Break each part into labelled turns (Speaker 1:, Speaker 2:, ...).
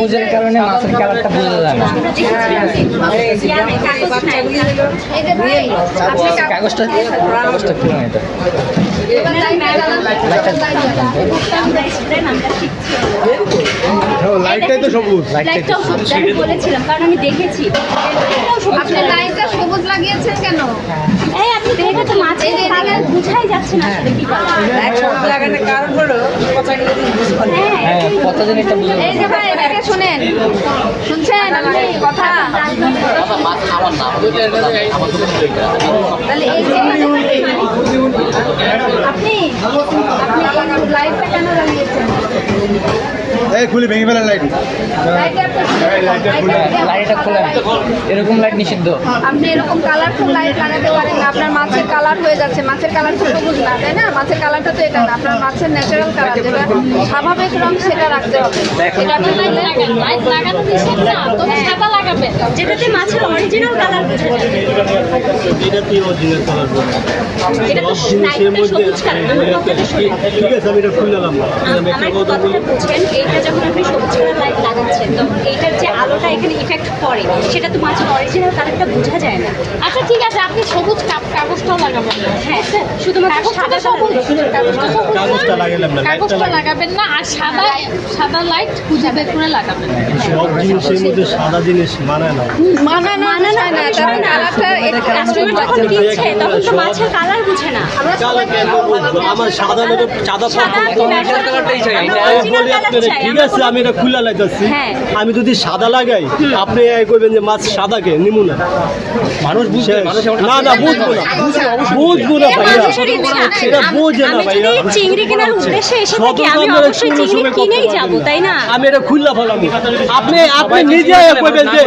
Speaker 1: সবুজের কারণে মাছের কালারটা বোঝা যায় না। কাগজটা কাগজটা খুলে এটা।
Speaker 2: লাইটটাই তো সবুজ।
Speaker 3: লাইটটাও সবুজ। আমি বলেছিলাম কারণ আমি দেখেছি।
Speaker 4: আপনি লাইটটা সবুজ লাগিয়েছেন কেন?
Speaker 3: এই আপনি দেখে তো মাছের কালার বুঝাই যাচ্ছে না আসলে কি কালার
Speaker 5: লাগানোর কারণ হলো কথাগুলো তুমি বুঝব না।
Speaker 4: এই যে ভাই এটাকে শুনেন। শুনছেন? আপনি কথা? তাহলে এই আপনি আপনি কেন লাগিয়েছেন?
Speaker 2: এই খুলি ভেঙে ফেলেন লাইট
Speaker 4: লাইটটা
Speaker 1: খোলা এরকম লাইট নিষিদ্ধ?
Speaker 4: আপনি এরকম কালারফুল লাইট লাগাতে পারেন না। আপনার মাছের কালার হয়ে যাচ্ছে। মাছের কালার তো সবুজ না তাই না? মাছের কালারটা তো এটা না। আপনার মাছের ন্যাচারাল কালার যেটা স্বাভাবিক রং সেটা রাখতে হবে। এটা আপনি
Speaker 3: লাইট লাগানো নিষেধ না। তবে সাদা লাগাবেন যেটাতে মাছের অরিজিনাল কালার বোঝা যাবে এটা তো লাইটটা সবুজ কালার আমার কথাটা শুনুন
Speaker 2: ঠিক আছে আমি এটা খুলে নিলাম।
Speaker 3: আম- একটু কথাটা এইটা যখন আপনি সবুজ কালার লাইট লাগাচ্ছেন তখন এইটার যে আলোটা এখানে ইফেক্ট করে সেটা তো মাছের অরিজিনাল কালারটা বোঝা যায় না।
Speaker 6: আচ্ছা ঠিক আছে আপনি সবুজ কাগজটাও লাগাবেন। না
Speaker 3: হ্যাঁ শুধুমাত্র সাদা
Speaker 6: সবুজ। কাগজটা না?
Speaker 2: কাগজটা
Speaker 6: লাগাবেন না আর সাদা সাদা লাইট খুঁজে বের করে লাগাবেন।
Speaker 2: সব জিনিসের মধ্যে সাদা জিনিস মানায় না।
Speaker 4: হয় না তার
Speaker 3: না।
Speaker 4: কালারটা
Speaker 3: কাস্টমার যখন তখন তো মাছের কালার বুঝে না?
Speaker 2: আমার সাদা সাদা
Speaker 3: সাদা
Speaker 2: ঠিক আছে আমি এটা খুলে লাগাচ্ছি।
Speaker 3: হ্যাঁ।
Speaker 2: আমি যদি সাদা লাগাই আপনি এই যে মাছ সাদাকে নিমু না। মানুষ বুঝবে না না বুঝব না। বুঝব না ভাইয়া। এটা বোঝে না
Speaker 3: আমি
Speaker 2: ভাইয়া।
Speaker 3: যদি চিংড়ি কেনার উদ্দেশ্যে এসে থাকি আমি অবশ্যই চিংড়ি কিনেই যাব তাই না?
Speaker 2: আমি এটা খুললা ফেলাম আপনি আপনি নিজে কইবেন যে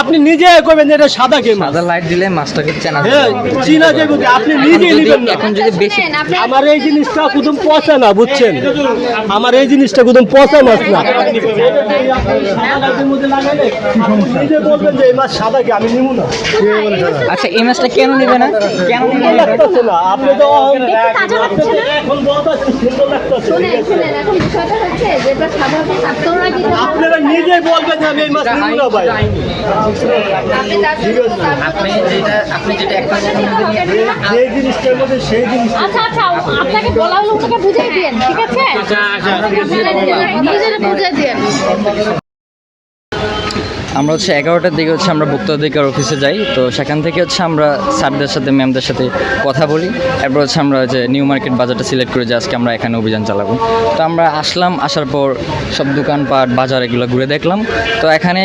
Speaker 2: আপনি নিজে কইবেন যে এটা সাদা কে
Speaker 1: সাদা লাইট দিলে মাছটাকে চেনা
Speaker 2: হ্যাঁ চিনা যাবে আপনি নিজে নেবেন না।
Speaker 1: এখন যদি বেশি
Speaker 2: আমার এই জিনিসটা কুদুম পচা না বুঝছেন? আমার এই জিনিসটা কুদুম পচা মাছ না। নিজে বলবেন যে এই মাছ সাদা কি? আমি নিবো না।
Speaker 1: আচ্ছা এই মাছটা কেন নেবে না? কেন?
Speaker 2: লাগতেছে না। আপনি তো? এখন
Speaker 4: আপনারা কি
Speaker 2: নিজে বলবেন যে আমি এই মাছ নিবো না ভাই।
Speaker 4: আপনি
Speaker 1: যেটা আপনি যেটা একটা
Speaker 2: যে জিনিসটার মধ্যে সেই জিনিস
Speaker 6: আচ্ছা আচ্ছা আপনাকে বলা হলো ওটাকে বুঝিয়ে দিন ঠিক আছে?
Speaker 4: নিজের বুঝে দিয়ে
Speaker 1: আমরা হচ্ছে এগারোটার দিকে হচ্ছে আমরা ভোক্তাধিকার অফিসে যাই। তো সেখান থেকে হচ্ছে আমরা স্যারদের সাথে ম্যামদের সাথে কথা বলি। এরপর হচ্ছে আমরা যে নিউ মার্কেট বাজারটা সিলেক্ট করে যে আজকে আমরা এখানে অভিযান চালাবো। তো আমরা আসলাম, আসার পর সব দোকানপাট, বাজার এগুলো ঘুরে দেখলাম। তো এখানে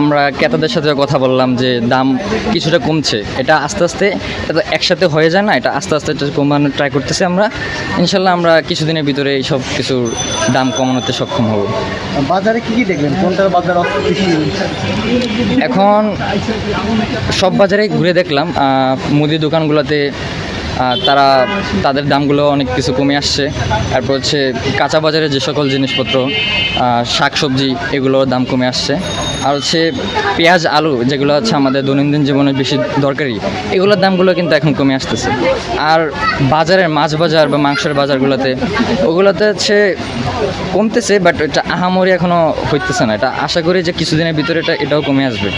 Speaker 1: আমরা ক্রেতাদের সাথে কথা বললাম যে দাম কিছুটা কমছে। এটা আস্তে আস্তে, এটা একসাথে হয়ে যায় না, এটা আস্তে আস্তে কমানোর ট্রাই করতেছি আমরা। ইনশাল্লাহ আমরা কিছুদিনের ভিতরে এই সব কিছুর দাম কমানোতে সক্ষম হব।
Speaker 2: বাজারে কি কি দেখলেন? কোনটার বাজার
Speaker 1: এখন সব বাজারে ঘুরে দেখলাম মুদি দোকানগুলোতে তারা, তাদের দামগুলো অনেক কিছু কমে আসছে। তারপর হচ্ছে কাঁচা বাজারে যে সকল জিনিসপত্র শাক সবজি এগুলোর দাম কমে আসছে। আর হচ্ছে পেঁয়াজ, আলু, যেগুলো হচ্ছে আমাদের দৈনন্দিন জীবনে বেশি দরকারি, এগুলোর দামগুলো কিন্তু এখন কমে আসতেছে। আর বাজারের মাছ বাজার বা মাংসের বাজারগুলোতে, ওগুলোতে হচ্ছে কমতেছে বাট এটা আহামরি এখনও হইতেছে না। এটা আশা করি যে কিছুদিনের ভিতরে এটা, এটাও কমে আসবে।